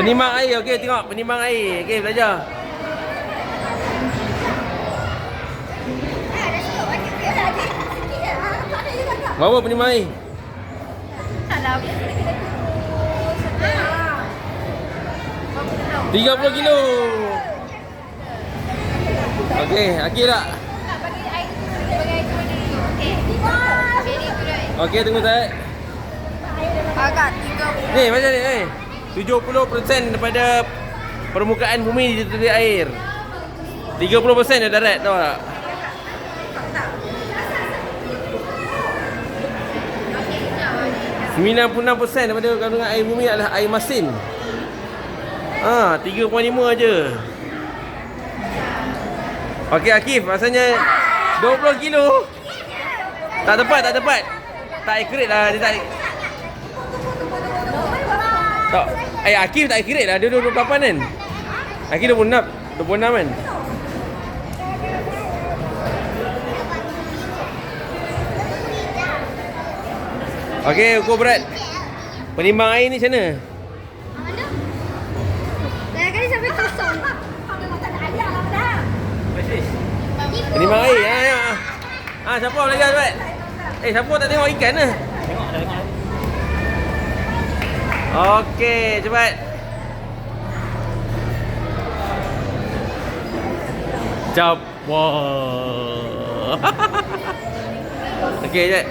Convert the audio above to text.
Penimbang air, okey tengok penimbang air. Okey belajar. Berapa penimbang air? Tiga puluh kilo. Okey, Akil tak? Okey, tunggu saya. Agak tiga Ni macam ni eh. 70% daripada permukaan bumi ditutupi air. 30% dia darat tahu tak? Enam persen daripada kandungan air bumi adalah air masin. Ah, ha, 3.5 aja. Okey Akif, rasanya 20 kilo. Tak tepat, tak tepat. Tak accurate lah, dia tak tak. Eh Akif tak accurate lah. Dia 28 kan? Akif 26. 26 kan? Okey, ukur berat. Penimbang air ni macam mana? Penimbang air. Ha, ya. Ha, siapa belajar cepat? Eh, siapa tak tengok ikan lah? Okey, cepat. Jap. Wah. Okey, cepat.